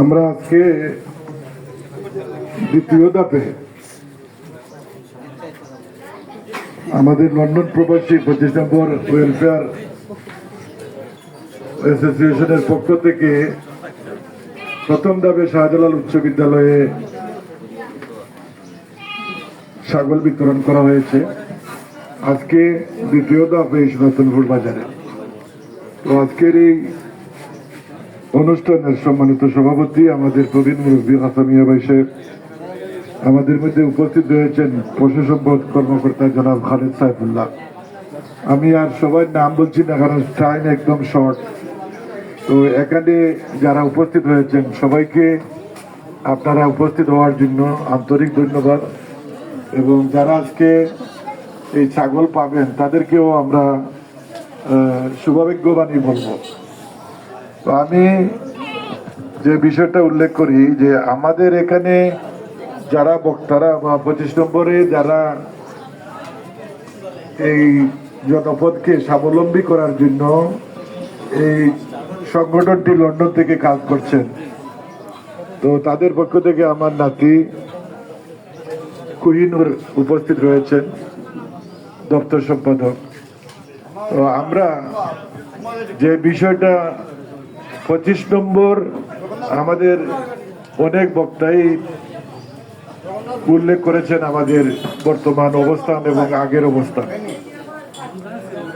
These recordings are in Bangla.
আমরা আজকে দ্বিতীয় ধাপে আমাদের লন্ডন প্রবাসী পঁচিশ নম্বর ওয়েলফেয়ার অ্যাসোসিয়েশনের পক্ষ থেকে প্রথম ধাপে শাহজালাল উচ্চ বিদ্যালয়ে ছাগল বিতরণ করা হয়েছে। আজকে দ্বিতীয় ধাপে নতুনপুর বাজারে তো আজকের এই অনুষ্ঠানের সম্মানিত সভাপতি আমাদের প্রবীণ মুরব্বী হাসামিয়া ভাই সাহেব। আমাদের মধ্যে উপস্থিত রয়েছেন পশু সম্পদ কর্মকর্তা জনাব খালেদ সাইফুল্লাহ আমি আর সবার নাম বলছি না কারণ টাইম একদম শর্ট। তো এখানে যারা উপস্থিত হয়েছেন সবাইকে আপনারা উপস্থিত হওয়ার জন্য আন্তরিক ধন্যবাদ। এবং যারা আজকে এই ছাগল পাবেন তাদেরকেও আমরা আহ, শুভাবিজ্ঞবাণী বলব। তো আমি যে বিষয়টা উল্লেখ করি যে আমাদের এখানে যারা বক্তারা বা পঁচিশ নম্বরে যারা এই জনপদকে স্বাবলম্বী করার জন্য এই সংগঠনটি লন্ডন থেকে কাজ করছেন। তো তাদের পক্ষ থেকে আমার নাতি কুহিনুর উপস্থিত রয়েছেন, দপ্তর সম্পাদক। তো আমরা যে বিষয়টা পঁচিশ নম্বর, আমাদের অনেক বক্তাই উল্লেখ করেছেন আমাদের বর্তমান অবস্থান এবং আগের অবস্থান।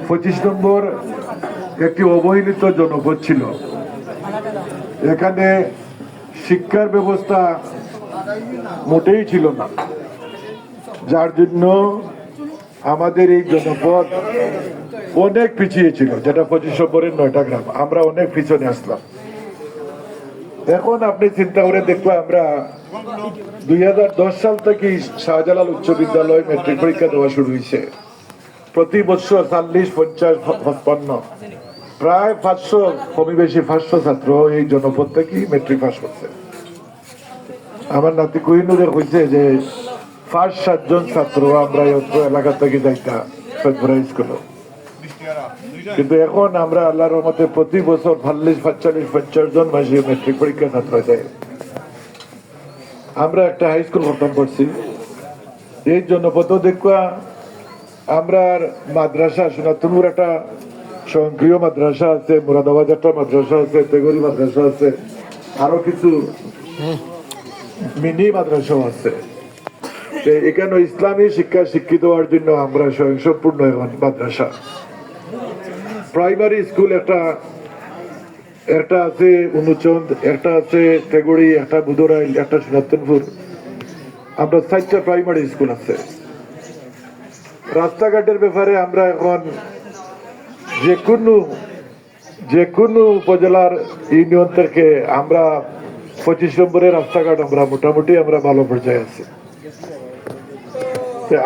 পঁচিশ নম্বর, একটি অবহেলিত জনপদ ছিল। এখানে শিক্ষার ব্যবস্থা মোটেই ছিল না। যার জন্য আমাদের এই জনপদ অনেক পিছিয়ে ছিল যেটা পঁচিশ নম্বরের নয়টা গ্রাম। আমরা অনেক পিছনে আসলাম। এখন আপনি চিন্তা করে দেখব আমরা দুই হাজার দশ সাল থেকে শাহজালাল উচ্চ বিদ্যালয় মেট্রিক পরীক্ষা দেওয়া শুরু হয়েছে। প্রতি বছর চাল্লিশ, পঞ্চাশ পঞ্চান্ন প্রায় পাঁচশো কমি বেশি পাঁচশো ছাত্র এই জনপদ থেকেই মেট্রিক পাস করছে। আমার নাতি কোহিনুরের হয়েছে যে পাঁচ, সাতজন ছাত্র আমরা এলাকা থেকে যাইতা সৈয়দপুরা স্কুলে কিন্তু এখন আমরা আল্লাহর রহমতে প্রতি বছর চল্লিশ পাঁচচল্লিশ পঞ্চাশ জন মাসি মেট্রিক পরীক্ষা ছাত্র যায় আমরা একটা হাই স্কুল গঠন করছি। এই জন্য পথ দেখবা আমরা মাদ্রাসা সোনাতুমুর একটা স্বয়ংক্রিয় মাদ্রাসা আছে, মুরাদাবাদ একটা মাদ্রাসা আছে, তেগরি মাদ্রাসা আছে, আরও কিছু মিনি মাদ্রাসাও আছে। এখানে ইসলামী শিক্ষা শিক্ষিত হওয়ার জন্য আমরা স্বয়ংসম্পূর্ণ এখন মাদ্রাসা। প্রাইমারি স্কুল একটা একটা আছে অনুচন্দ একটা আছে তেগুড়ি, একটা বুধরাইল একটা সনাতনপুর। আমরা চারটা প্রাইমারি স্কুল আছে। রাস্তাঘাটের ব্যাপারে আমরা এখন যে কোনো যে কোনো উপজেলার ইউনিয়ন থেকে আমরা পঁচিশ নম্বরের রাস্তাঘাট আমরা মোটামুটি আমরা ভালো পর্যায়ে আছি।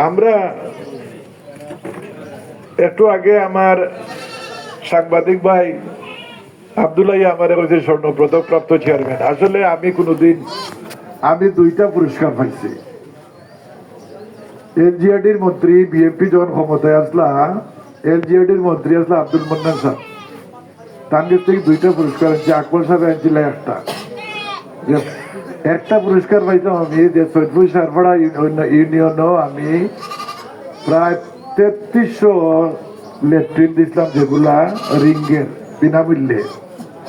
আমরা একটু আগে আমার সাংবাদিক ভাই, আবদুল্লাহ আমার বলছে, স্বর্ণ পদক প্রাপ্ত চেয়ারম্যান আসলে আমি কোনোদিন, আমি দুইটা পুরস্কার পাইছি। এলজিআরডির মন্ত্রী বিএনপি যখন ক্ষমতায় আসলা এলজিআরডির মন্ত্রী আসলা আব্দুল মন্নান সাহেব তার থেকে দুইটা পুরস্কার আনছি, আকবর সাহেব আনছিল একটা। একটা পুরস্কার পাইতাম আমি, যে সৈদপুর সারপাড়া ইউনিয়নও আমি প্রায় তেত্রিশশো লেট্রিন দিছিলাম যেগুলা রিঙ্গের বিনামূল্যে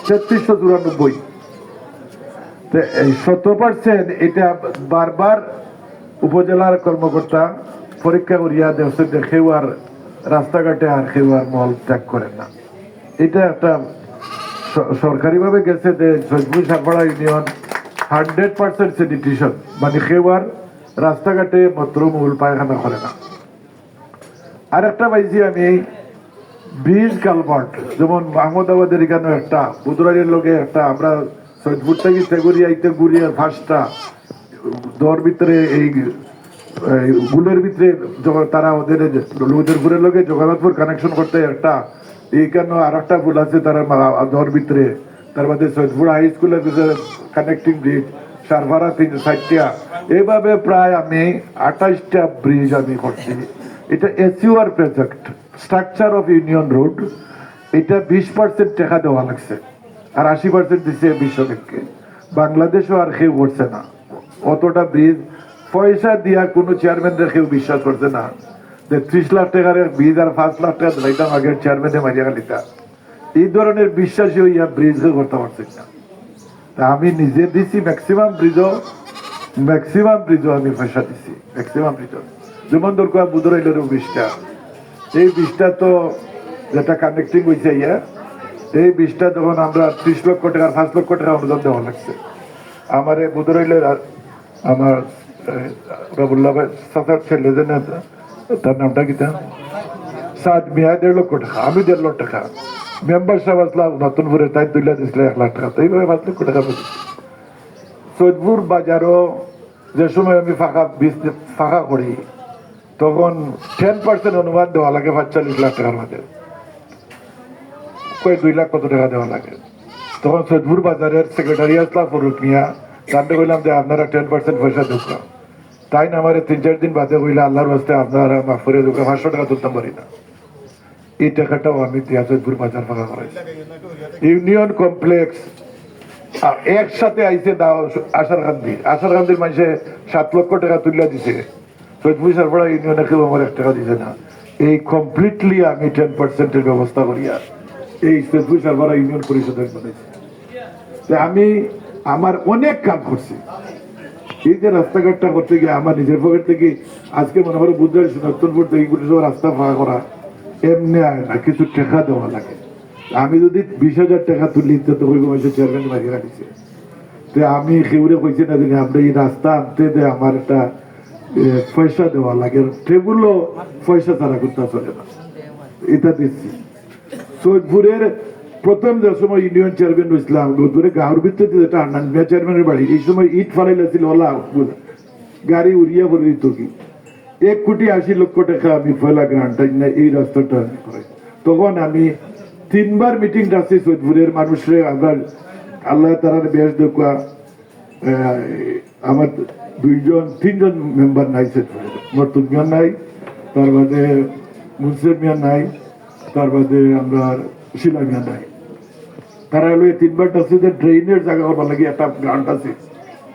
তেত্রিশশো চুরানব্বই। শত পার্সেন্ট এটা বারবার উপজেলার কর্মকর্তা পরীক্ষা করিয়া দেখছে যে আর রাস্তাঘাটে আর কেউ আর মল ত্যাগ করেন না। এটা একটা সরকারিভাবে গেছে যে Sajpur Sarpara union hundred percent sanitation মানে কেউ আর রাস্তাঘাটে মূল পায়খানা করে না। আর একটা আমি, ব্রিজ কালভার্ট যেমন আহমদাবাদের এখানে একটা বুধরাইয়ের লোকে একটা, আমরা সৈয়দপুর থেকে তেগুরিয়া ইতে গুড়িয়া ফার্স্টটা দর ভিতরে এই গুলের ভিতরে তারা ওদের লোদেরপুরের লোকে জগন্নাথপুর কানেকশন করতে একটা এইখানে আর একটা ভুল আছে তারা দর ভিতরে। তার মধ্যে সৈয়দপুর হাই স্কুলের ভিতরে কানেক্টিং ব্রিজ সারভারা তিন ষাটটা এইভাবে প্রায় আমি আঠাইশটা ব্রিজ আমি করছি। এটা SUR project structure of union road এটা বিশ পার্সেন্ট টাকা দেওয়া লাগছে। আর আশি পার্সেন্ট দিচ্ছে বিশ্বব্যাংকে বাংলাদেশও আর কেউ করছে না। অতটা ব্রিজ পয়সা দিয়া কোনো চেয়ারম্যানরা কেউ বিশ্বাস করছে না। যে ত্রিশ লাখ টাকার ব্রিজ আর পাঁচ লাখ টাকা দিলাইতাম আগের চেয়ারম্যানে মারিয়া গালিতা। এই ধরনের বিশ্বাসী হইয়া ব্রিজ করতে পারছি না। তা আমি নিজে দিছি ম্যাক্সিমাম ব্রিজও ম্যাক্সিমাম ব্রিজও আমি পয়সা দিছি। ম্যাক্সিমাম ব্রিজও যেমন দরকার বুধরাইলের বিষটা এই বিষটা তো যেটা কানেক্টিং হয়েছে ইয়া এই বিষটা যখন আমরা ত্রিশ লক্ষ টাকা পাঁচ লক্ষ টাকা অনুদান দেওয়া লাগছে। আমার বুধরাইলের আমার রবুল্লাহ সাতার ছেলে যে তার নামটা কিতা সাত মিয়া, দেড় লক্ষ টাকা, আমি দেড় লক্ষ টাকা। মেম্বার সাহেব আসলাম নতুন করে তাই তুলে দিছিল এক লাখ টাকা তো এইভাবে পাঁচ লক্ষ টাকা পেয়েছি সৈদপুর বাজারও যে সময় আমি ফাঁকা বিজনেস, ফাঁকা করি তখন টেন পার্সেন্ট অনুমান দেওয়া লাগে পাঁচচল্লিশ লাখ টাকার মধ্যে। কয় দুই লাখ কত টাকা দেওয়া লাগে? তখন সৈদপুর বাজারের সেক্রেটারি আসলাম ফরুক মিয়া। তান্ডে কইলাম যে, আপনারা টেন পার্সেন্ট পয়সা ঢুকা তাই না আমার তিন চার দিন বাদে কইলে, আল্লাহর বাস্তে আপনারা মাফ করে ঢুকা পাঁচশো টাকা তুলতাম পারি না। এই টাকাটাও আমি দিয়া সৈদপুর বাজার ফাঁকা করাইছি। ইউনিয়ন কমপ্লেক্স একসাথে আইসে দাও আশার গান্ধী আশার গান্ধীর মানুষে সাত লক্ষ টাকা তুলিয়া দিছে। সৈদপুর সারপড়া ইউনিয়নে কেউ আমার এক টাকা দিছে না। এই কমপ্লিটলি আমি টেন পার্সেন্টের ব্যবস্থা করিয়া এই সৈদপুর সারপড়া ইউনিয়ন পরিষদের বানাইছি আমি আমার অনেক কাম করছি। এই যে রাস্তাঘাটটা করতে গিয়ে আমার নিজের পকেট থেকে আজকে মনে করো বুধবার নতুনপুর থেকে সব রাস্তা ফাঁকা করা। এমনি আয় না, কিছু টাকা দেওয়া লাগে। আমি যদি বিশ হাজার টাকা তুলি, তো বয়সে চেয়ারম্যান মারিয়ে রাখিছে। তো আমি সেগুলো কইছি না যে আমরা এই রাস্তা আনতে দে, আমার একটা পয়সা দেওয়া লাগে। সেগুলো পয়সা তারা করতে চলে না। এটা দিচ্ছি। সৈদপুরের প্রথম যে সময় ইউনিয়ন চেয়ারম্যান হয়েছিলাম সৈদপুরে গাঁর ভিতরে যেটা আন্নান চেয়ারম্যানের বাড়ি। এই সময় ইট ফালাইছিল ওলা গাড়ি উড়িয়া করে দিত কি, এক কোটি আশি লক্ষ টাকা আমি পয়লা গ্রান্ট এই রাস্তাটা তখন আমি তিনবার মিটিং রাখছি সৈদপুরের মানুষরে আমরা আল্লাহ তারার বেশ দেখা আমার দুইজন, তিনজন মেম্বার নাই নতুন মিয়া নাই, তার বাদে মুনসির মিয়া নাই, তার বাদে আমরা শিলা মিয়া নাই। তারা হলো তিনবার আছে যে ড্রেনের জায়গা করবার লাগে একটা গ্রান্ট আছে।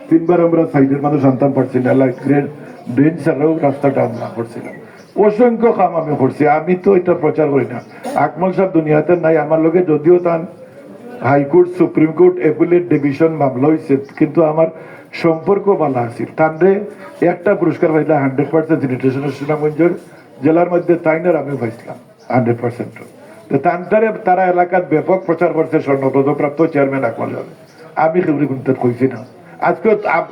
তিনবার আমরা সাইডের মানুষ আনতাম পারছি না লাইক ড্রেন ড্রেন ছাড়াও রাস্তাটা আমরা করছিলাম। অসংখ্য কাম আমি করছি, আমি তো এটা প্রচার করি না। আকমল সাহেব দুনিয়াতে নাই, আমার লোকে যদিও তান high court, supreme court appellate division মামলা হয়েছে কিন্তু আমার সম্পর্ক ভালো আছিল তানরে একটা পুরস্কার পাইলাম হান্ড্রেড পার্সেন্ট ইন্টারন্যাশনাল সুনামগঞ্জের জেলার মধ্যে তাইনার আমি পাইছিলাম, হান্ড্রেড পার্সেন্ট। তান্তারে তারা এলাকার ব্যাপক প্রচার করছে স্বর্ণপদক প্রাপ্ত চেয়ারম্যান আকমল আমি কেউরি কিন্তু কইছি না। আজকে আব-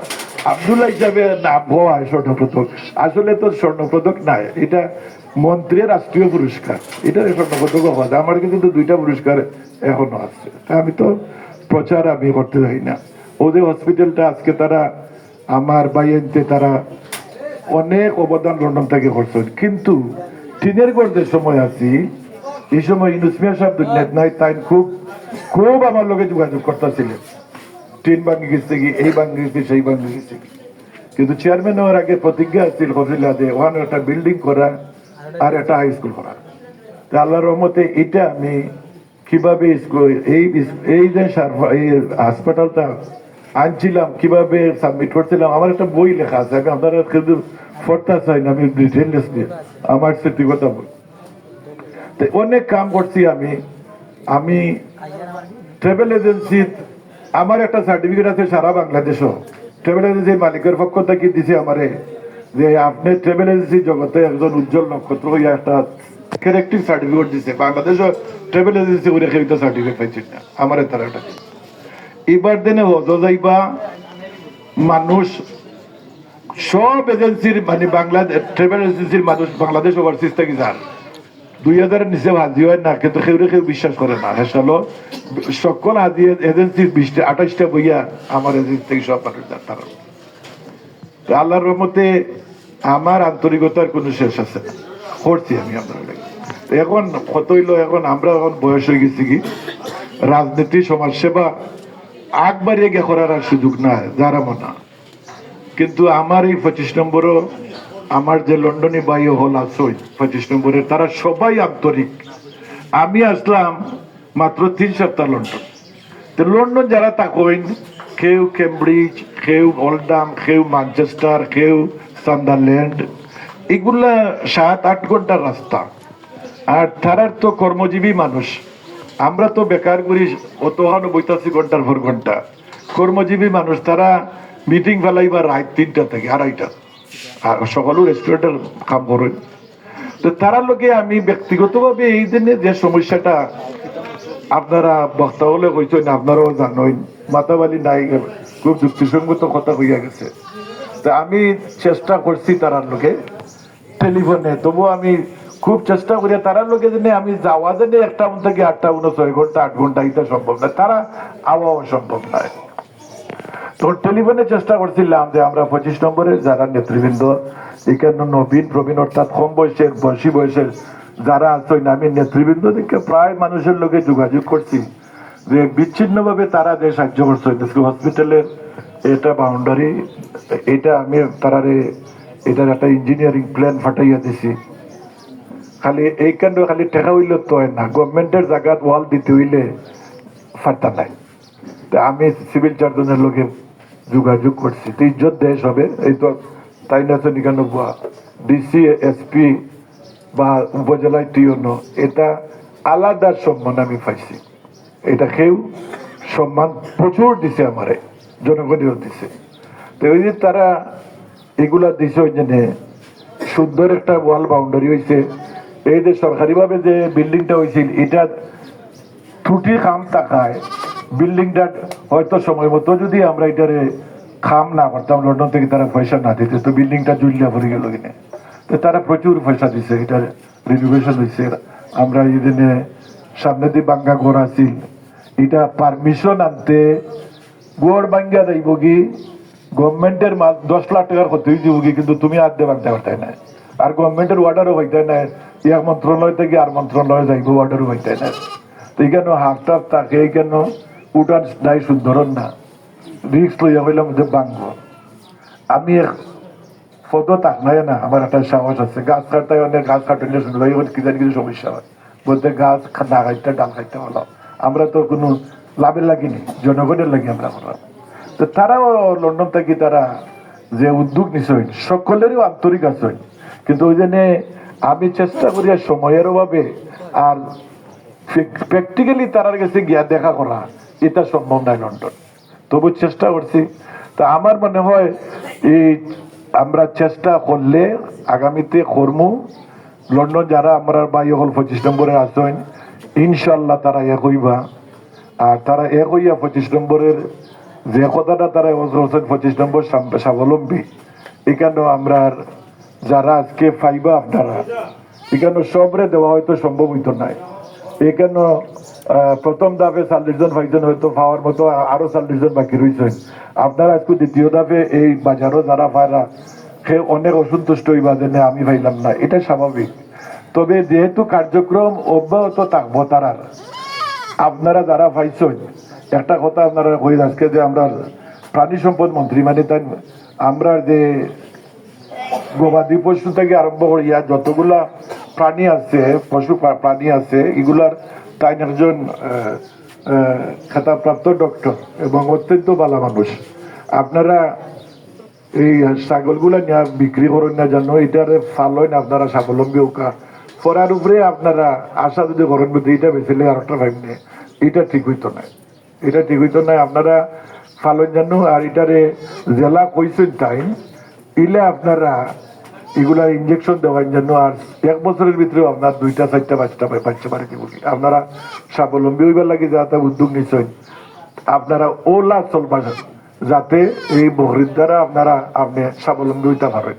আব্দুল্লাহ হিসাবে নাম হওয়া স্বর্ণপদক। আসলে তো স্বর্ণপদক নাই, এটা মন্ত্রীর রাষ্ট্রীয় পুরস্কার। এটা স্বর্ণপদক হওয়া আমার কিন্তু দুইটা পুরস্কার এখনও আছে। আমি তো প্রচার আমি করতে যাই না। ওদের হসপিটালটা আজকে তারা, আমার বাইনতে তারা অনেক অবদান লন্ডন থেকে করছেন। কিন্তু টিনের গড়দের সময় আছি, এই সময় ইউনুসমিয়া সাহেব নাই, তাই খুব খুব আমার লগে যোগাযোগ করতেছিলেন। টিন ভাঙি গেছে কি, এই ভাঙি গেছে, সেই ভাঙি গেছে কি। কিন্তু চেয়ারম্যান হওয়ার আগে প্রতিজ্ঞা হরিলা যে, ওখানে একটা বিল্ডিং করা আর একটা হাই স্কুল করা। তা আল্লাহ রহমতে এটা আমি কীভাবে এই এই যে হাসপাতালটা আনছিলাম, কীভাবে সাবমিট করছিলাম, আমার একটা বই লেখা আছে, আমি আপনারা কিন্তু চাই না, আমি ডিটেলস আমার স্মৃতিগত বই তো অনেক কাম করছি আমি আমি ট্রাভেল এজেন্সি আমার একটা সার্টিফিকেট আছে সারা বাংলাদেশও। ট্রাভেল এজেন্সির মালিকের পক্ষ থেকে দিছে আমারে, যে আপনি ট্রাভেল এজেন্সি জগতে একজন উজ্জ্বল নক্ষত্র হইয়া একটা ক্যারেক্টিভ সার্টিফিকেট দিছে। বাংলাদেশও ট্রাভেল এজেন্সি করে কেউ সার্টিফিকেট পাইছেন না, আমারে তারা একটা। এবার দিনে হজ যাইবা মানুষ সব এজেন্সির মানে বাংলাদেশ ট্রাভেল এজেন্সির মানুষ বাংলাদেশ ওভারসিজ থেকে যান। দুই হাজারের নিচে হাজি হয় না, কিন্তু কেউ কেউ বিশ্বাস করে না। হেসালো সকল হাজি এজেন্সির বিশটা আঠাশটা বইয়া আমার এজেন্সি থেকে সব মানুষ যান তারা। আল্লাহর রহমতে আমার আন্তরিকতার কোনো শেষ আছে না। করছি আমি আপনার এখন কত হইল, এখন আমরা এখন বয়স হয়ে গেছি কি? রাজনীতি, সমাজসেবা আগ বাড়িয়ে করার আর সুযোগ না যারা মনা কিন্তু আমার এই পঁচিশ নম্বরও, আমার যে লন্ডনে বায়ু হল আছে পঁচিশ নম্বরের তারা সবাই আন্তরিক। আমি আসলাম মাত্র তিন সপ্তাহ লন্ডন। তো লন্ডন যারা তাকইন কেউ কেমব্রিজ, কেউ ওল্ডাম, কেউ ম্যানচেস্টার, কেউ সান্ডারল্যান্ড এগুলা সাত আট ঘণ্টার রাস্তা। আর তারার তো কর্মজীবী মানুষ। আমরা তো বেকার করি অতহানো বৈতাশি ঘণ্টার পর ঘণ্টা। কর্মজীবী মানুষ, তারা মিটিং ফেলাইবার রাত তিনটা থেকে, আড়াইটা। আর সকলেও রেস্টুরেন্টের কাম করেন। তো তারা লোকে আমি ব্যক্তিগতভাবে এই দিনে যে সমস্যাটা আপনারা বক্তা হলে কইছেন আপনারাও জানেন, মাতাবালি নাই, খুব যুক্তিসঙ্গত কথা হইয়া গেছে। তা আমি চেষ্টা করছি তারার লোকে টেলিফোনে তবু আমি খুব চেষ্টা করি তারার লোকে জেনে আমি যাওয়া জেনে একটা মন থেকে আটটা উনো ছয় ঘণ্টা, আট ঘণ্টা এটা সম্ভব না তারা আবহাওয়া সম্ভব নয়। তো টেলিফোনে চেষ্টা করছিলাম যে আমরা পঁচিশ নম্বরে যারা নেতৃবৃন্দ, এখানে নবীন, প্রবীণ অর্থাৎ কম বয়সের, বয়সী বয়সের যারা আছেন আমি নেতৃবৃন্দ থেকে প্রায় মানুষের লোকে যোগাযোগ করছি। যে বিচ্ছিন্নভাবে তারা যে সাহায্য করছে হসপিটালের এটা বাউন্ডারি এটা আমি তারারে, এটার একটা ইঞ্জিনিয়ারিং প্ল্যান ফাটাইয়া দিছি। খালি এইখানে খালি টেকা হইলে তো না। গভর্নমেন্টের জায়গাত ওয়াল দিতে হইলে ফাটা নাই। তা আমি সিভিল সার্জনের লোকে যোগাযোগ করছি তো ইজ্জত দেশ হবে। এই তো তাই না তো নিকানব্বা। ডিসি এসপি বা উপজেলায় টিওনো এটা আলাদা সম্মান আমি পাইছি। এটা কেউ সম্মান প্রচুর দিছে আমারে জনগণেও দিছে। তো ওই যে তারা এগুলা দিছে ওই জন্য সুন্দর একটা ওয়াল বাউন্ডারি হয়েছে এই যে সরকারিভাবে যে বিল্ডিংটা হয়েছিল, এটা ত্রুটি খাম থাকায় বিল্ডিংটা হয়তো সময় মতো যদি আমরা এটারে খাম না করতাম, লন্ডন থেকে তারা পয়সা না দিতে, তো বিল্ডিংটা জুলিয়া ভরে গেল কিনে তো তারা প্রচুর পয়সা দিছে এটার রিনোভেশন হয়েছে। আমরা এই দিনে সামনে দিয়ে বাঙ্গা ঘর আছিল, এটা পারমিশন আনতে গোড় বাঙ্গা যাইব কি? গভর্নমেন্টের মাল দশ লাখ টাকার ক্ষতি কি? কিন্তু তুমি আর দেবার দেওয়ার তাই না আর গভর্নমেন্টের অর্ডারও হইতে না এক মন্ত্রণালয় থেকে আর মন্ত্রণালয়ে যাইব অর্ডারও হইতে না তো এখানে হাফ টাফ থাকে এখানে উঠার দায় সুন্দরন না? রিক্স লইয়া হইলাম যে বাঙ্গ আমি এক ফটো তাক নাই না, আমার একটা সাহস আছে। গাছ কাটতে অনেক, গাছ কাটলে শুনলো এই কি জানি কিছু সমস্যা হয়। বলতে গাছ না খাইতে ডাল খাইতে হলো আমরা তো কোনো লাভের লাগিনি জনগণের লাগি আমরা করলাম তো তারাও লন্ডন থেকে তারা যে উদ্যোগ নিছেন সকলেরই আন্তরিক আছেন কিন্তু ওই জন্য আমি চেষ্টা করি সময়ের অভাবে আর প্র্যাকটিক্যালি তারার কাছে গিয়া দেখা করা, এটা সম্ভব নয় লন্ডন। তবু চেষ্টা করছি। তা আমার মনে হয় এই আমরা চেষ্টা করলে আগামীতে কর্ম। লন্ডন যারা আমরা বাই হল পঁচিশ নম্বরে আসেন ইনশাল্লাহ তারা এক হইবা। আর তারা এক হইয়া পঁচিশ নম্বরের যে কথাটা তারা পঁচিশ নম্বর স্বাব- স্বাবলম্বী, এখানেও আমরা যারা আজকে পাইবা আপনারা, এখানে সবরে দেওয়া হয়তো সম্ভব হইতো নাই। এখানে প্রথম ধাপে চল্লিশ জন পাইছেন হয়তো পাওয়ার মতো আরও চল্লিশ জন বাকি রয়েছেন আপনারা আজকে দ্বিতীয় ধাপে এই বাজারও যারা পায়রা, সে অনেক অসন্তুষ্ট হইবা যে আমি পাইলাম না। এটা স্বাভাবিক। তবে যেহেতু কার্যক্রম অব্যাহত থাকব তারার, আপনারা যারা পাইছেন, একটা কথা আপনারা কই আজকে যে, আমরা প্রাণী সম্পদ মন্ত্রী মানে তাই, আমরা যে গবাদি পশু থেকে আরম্ভ করিয়া যতগুলা প্রাণী আছে, পশু প্রাণী আছে, এগুলার তাই একজন খেতাবপ্রাপ্ত ডক্টর এবং অত্যন্ত ভালো মানুষ। আপনারা এই ছাগলগুলা নিয়ে বিক্রি করেন না জানো, এটারে ফালইন আপনারা স্বাবলম্বী হোকা। পড়ার উপরে আপনারা আশা যদি করেন বুঝতে এটা বেছিলে আর একটা ভাইব নেই এটা ঠিক হইতো না। এটা ঠিক হইতো না, আপনারা ফালন জানো, আর এটারে জেলা কইছেন টাইম ইলে আপনারা এগুলা ইঞ্জেকশন দেওয়ার জন্য আর এক বছরের ভিতরে আপনার দুইটা, চারটা বাচ্চা বাচ্চা পারে দিব আপনারা স্বাবলম্বী হইবার লাগে যাতে উদ্যোগ নিশ্চয়। আপনারা ওলা চলবার যাতে এই বহরির দ্বারা আপনারা আপনি স্বাবলম্বী হইতে পারেন।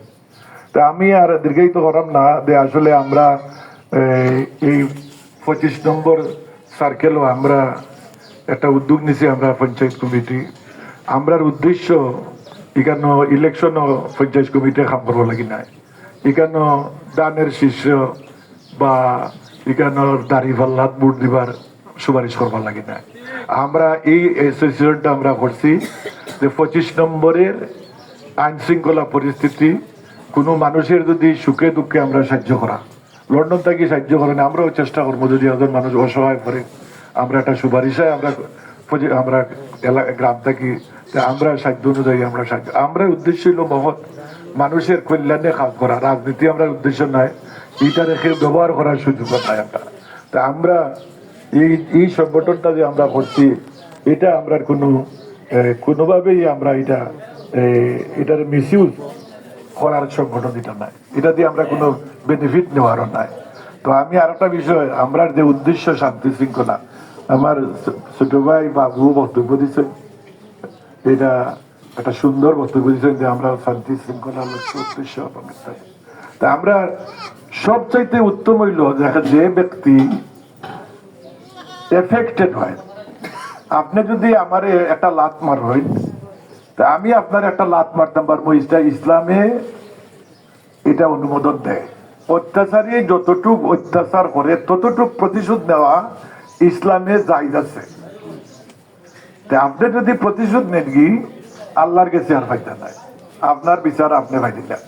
তা আমি আর দীর্ঘায়িত করাম না, যে আসলে আমরা এই পঁচিশ নম্বর সার্কেলও আমরা একটা উদ্যোগ নিছি, আমরা পঞ্চায়েত কমিটি। আমরার উদ্দেশ্য এখানে ইলেকশন পঞ্চায়েত কমিটি কাম করব লাগি নাই। এখানে দানের শীর্ষ বা এখানোর দাড়ি পাল্লাত বুট দিবার সুপারিশ করবার লাগে নাই। আমরা এই অ্যাসোসিয়েশনটা আমরা করছি যে পঁচিশ নম্বরের আইন শৃঙ্খলা পরিস্থিতি, কোনো মানুষের যদি সুখে দুঃখে আমরা সাহায্য করা। লন্ডন থেকে সাহায্য করেন, আমরাও চেষ্টা করব যদি একজন মানুষ অসহায় করে আমরা একটা সুপারিশায় আমরা আমরা এলাকা গ্রাম থেকে আমরা সাধ্য অনুযায়ী আমরা সাহায্য আমরা উদ্দেশ্য হলো মহৎ। মানুষের কল্যাণে কাজ করা। রাজনীতি আমরা উদ্দেশ্য নয় এটা রেখে ব্যবহার করার সুযোগ নাই আমরা। তা আমরা এই এই সংগঠনটা যে আমরা করছি, এটা আমরা কোনো কোনোভাবেই আমরা এটা এটার মিসইউজ করার সংগঠন এটা নাই। এটা দিয়ে আমরা কোনো বেনিফিট নেওয়ারও নাই। তো আমি আর একটা বিষয় আমরা যে উদ্দেশ্য শান্তি শৃঙ্খলা, আমার ছোট ভাই বাবু বক্তব্য দিচ্ছেন এটা একটা সুন্দর বক্তব্য দিচ্ছেন যে আমরা শান্তি শৃঙ্খলা লক্ষ্য তা আমরা সবচাইতে উত্তম হইল যে ব্যক্তি এফেক্টেড হয়। আপনি যদি আমার একটা লাত মার হইন তা আমি আপনার একটা লাত মারতাম পারব ইসলামে এটা অনুমোদন দেয়। অত্যাচারী যতটুক অত্যাচার করে, ততটুক প্রতিশোধ নেওয়া ইসলামে জায়জ আছে। আপনি যদি প্রতিশোধ নেন কি, আল্লাহর কাছে আর ফাইদা নাই। আপনার বিচার আপনি ফাইদিলেন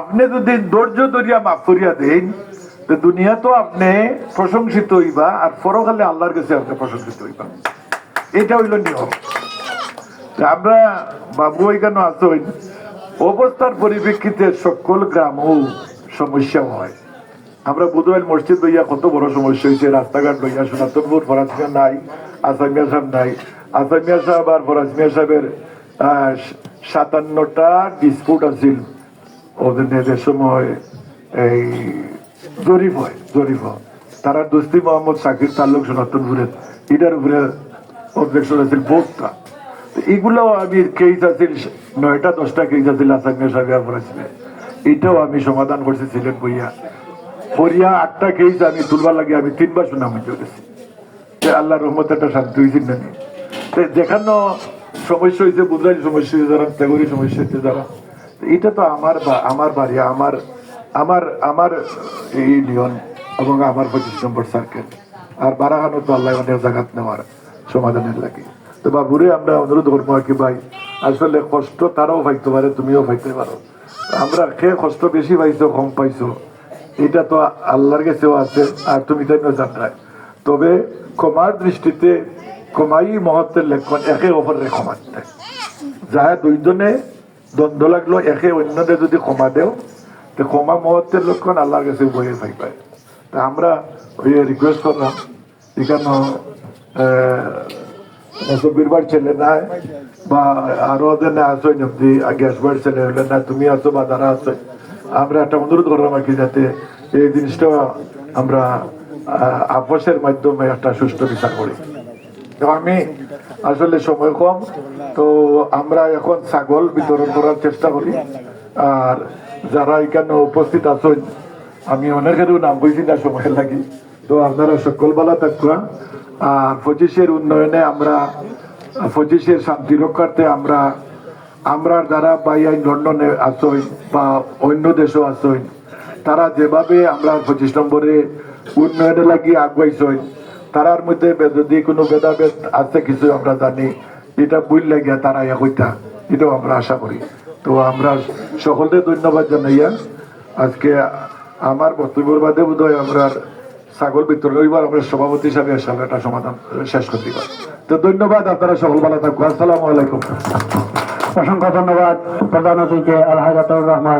আপনি যদি ধৈর্য ধরিয়া মাফ করিয়া দেন, তো দুনিয়া তো আপনি প্রশংসিত হইবা আর পরকালে আল্লাহর কাছে আপনি প্রশংসিত হইবা। এটা হইল নিয়ম। আমরা বাবু এখানে আসেন অবস্থার পরিপ্রেক্ষিতে সকল গ্রাম ও সমস্যা হয়। আমরা বুধবাইল মসজিদ লইয়া কত বড় সমস্যা হয়েছে রাস্তাঘাট লইয়া সনাতনপুর ফরাজমিয়া নাই সাহেব নাই আসামিয়া সাহেব আর ফরাজমিয়া সাহেবের আহ, সাতান্নটা ডিসপুট আছিল ওদের যে সময় এই জরিপ হয় জরিপ হয় তারা দোস্তি মোহাম্মদ শাকির তাল্লুক সনাতনপুরের এটার উপরে অবজেকশন আছিল তো এগুলাও আমি কেস আছিল নয়টা দশটা কেস আছিল আসামিয়া সাহেব আর ফরাজমিয়া এটাও আমি সমাধান করছি সিলেট বইয়া হরিয়া আটটা কেস আমি তুলবার লাগে আমি তিনবার শুনামি চলেছি যে আল্লাহ রহমত একটা শান্তি হয়েছিল না যেখানে সমস্যা হয়েছে বুধরাই সমস্যা হয়েছে যারা তেগরি সমস্যা হয়েছে যারা। এটা তো আমার আমার বাড়ি, আমার আমার আমার ইউনিয়ন এবং আমার পঁচিশ নম্বর সার্কেল আর বারাহানো তো আল্লাহ অনেক জায়গাত নেওয়ার সমাধানের লাগে। তো বাবুরে, আমরা অনুরোধ করব কি, ভাই, আসলে কষ্ট তারাও পাইতে পারে, তুমিও পাইতে পারো। আমরা কে কষ্ট বেশি পাইছো, কম পাইছো, এটা তো আল্লাহর কাছেও আছে, আর তুমি তাই জানাই তবে ক্ষমার দৃষ্টিতে ক্ষমাই মহত্বের লক্ষণ একে ক্ষমা দেয় যাহা দুইজনে দ্বন্দ্ব লাগল একে অন্যদের যদি ক্ষমা দেও তো ক্ষমা মহত্বের লক্ষণ আল্লাহর কাছে পাই পাই তা আমরা ওই রিকোয়েস্ট করলাম এখানে বীরবার ছেলে নাই বা আরও ওদের না আসো নব্দি গ্যাসবার ছেলে হলে না তুমি আসো বা তারা আসো আমরা একটা অনুরোধ করলাম আর কি যাতে এই জিনিসটা আমরা আহ, আপোষের মাধ্যমে একটা সুষ্ঠু বিচার করি। আমি আসলে সময় কম, তো আমরা এখন ছাগল বিতরণ করার চেষ্টা করি। আর যারা এখানে উপস্থিত আছেন, আমি অনেকেরও নাম বুঝি না সময় লাগি। তো আপনারা সকল বেলা থাকুন আর পঁচিশের উন্নয়নে আমরা পঁচিশের শান্তি রক্ষার্থে আমরা আমরা যারা বাইয়াই লন্ডনে আসই বা অন্য দেশও আসই তারা যেভাবে আমরা পঁচিশ নম্বরে উন্নয়নে লাগিয়ে আগুয়াইছই তারার মধ্যে যদি কোনো ভেদাভেদ আছে কিছু আমরা জানি, এটা বুঝ লাগিয়া তারা ইয়া হইতা এটাও আমরা আশা করি। তো আমরা সকলকে ধন্যবাদ জানাইয়া আজকে আমার বক্তব্যের বাদে বোধ হয় আমরা ছাগল বিতরণ এবার আমরা সভাপতি হিসাবে আসলে একটা সমাধান শেষ করতে পারি। তো ধন্যবাদ, আপনারা সকল ভালো থাকুন। আসসালামু আলাইকুম। অসংখ্য ধন্যবাদ প্রধান অতিথি আলহাজ রহমান।